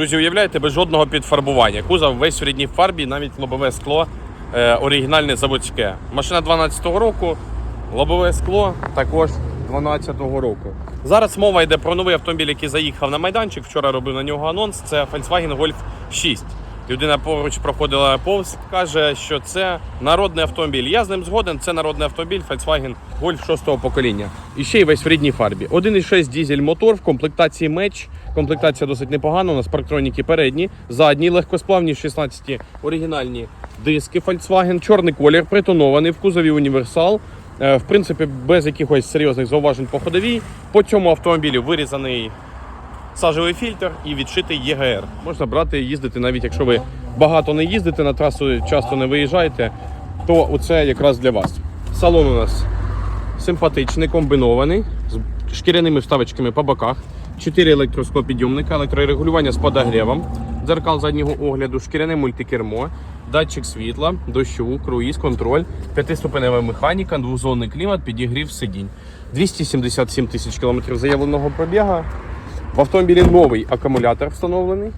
Друзі, уявляєте, без жодного підфарбування. Кузов весь в рідній фарбі, навіть лобове скло е, оригінальне заводське. Машина 12-го року, лобове скло також 12-го року. Зараз мова йде про новий автомобіль, який заїхав на майданчик. Вчора робив на нього анонс. Це Volkswagen Golf 6. Людина поруч проходила повз, каже, що це народний автомобіль. Я з ним згоден. Це народний автомобіль Volkswagen Golf 6-го покоління. І ще й весь в рідній фарбі. 1,6 дізель мотор в комплектації меч. Комплектація досить непогана. У нас парктроніки передні, задні, легкосплавні 16 оригінальні диски Volkswagen, чорний колір, притонований в кузові універсал. Е, В принципі, без якихось серйозних зауважень по ходовій. По цьому автомобілю вирізаний сажевий фільтр і відшитий ЄГР. Можна брати і їздити, навіть якщо ви багато не їздите на трасу, часто не виїжджаєте, то оце якраз для вас. Салон у нас симпатичний, комбінований, з шкіряними вставочками по боках, 4 електросклопідйомника, електрорегулювання з подогрівом, дзеркал заднього огляду, шкіряне мультикермо, датчик світла, дощу, круїз, контроль, п'ятиступенева механіка, двозонний клімат, підігрів сидінь. 277 тисяч кілометрів заявленого пробіга. В автомобілі новий акумулятор встановлений.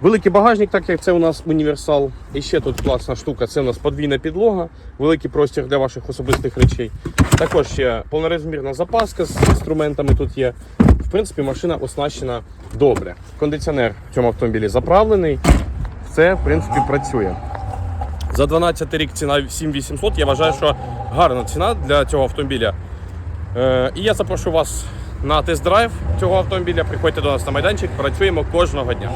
Великий багажник, так як це у нас універсал. І ще тут класна штука, це у нас подвійна підлога, великий простір для ваших особистих речей. Також ще повнорозмірна запаска з інструментами тут є. В принципі, машина оснащена добре. Кондиціонер в цьому автомобілі заправлений. Все, в принципі, працює. За 12 рік ціна 7800. Я вважаю, що гарна ціна для цього автомобіля. Е, і я запрошую вас на тест-драйв цього автомобіля. Приходьте до нас на майданчик, працюємо кожного дня.